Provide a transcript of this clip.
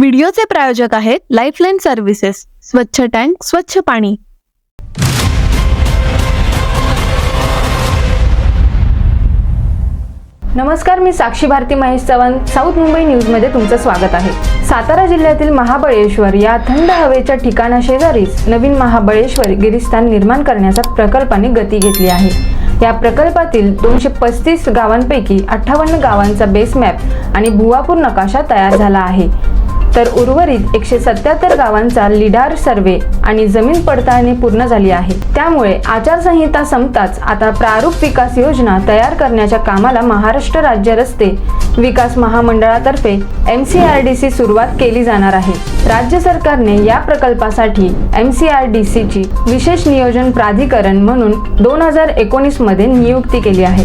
व्हिडिओचे प्रायोजक आहेत lifeline services स्वच्छ टँक स्वच्छ पाणी. नमस्कार मी साक्षी भारती महेश चव्हाण. साऊथ मुंबई न्यूजमध्ये तुमचं स्वागत आहे. सातारा जिल्ह्यातील महाबळेश्वर या थंड हवेच्या ठिकाणाशेजारीच नवीन महाबळेश्वर गिरिस्थान निर्माण करण्याचा प्रकल्पाने गती घेतली आहे. या प्रकल्पातील दोनशे पस्तीस गावांपैकी अठ्ठावन्न गावांचा बेस मॅप आणि भुवापूर नकाशा तयार झाला आहे. तर उर्वरित एकशे सत्याहत्तर गावांचा लिडार सर्वे आणि जमीन पडताळणी पूर्ण झाली आहे. त्यामुळे आचारसंहिता संपताच आता प्रारूप विकास योजना तयार करण्याच्या कामाला महाराष्ट्र राज्य रस्ते विकास महामंडळातर्फे M C R D C सुरुवात केली जाणार आहे. राज्य सरकारने या प्रकल्पासाठी एम सी आर डी सीची विशेष नियोजन प्राधिकरण म्हणून दोन हजार एकोणीसमध्ये नियुक्ती केली आहे.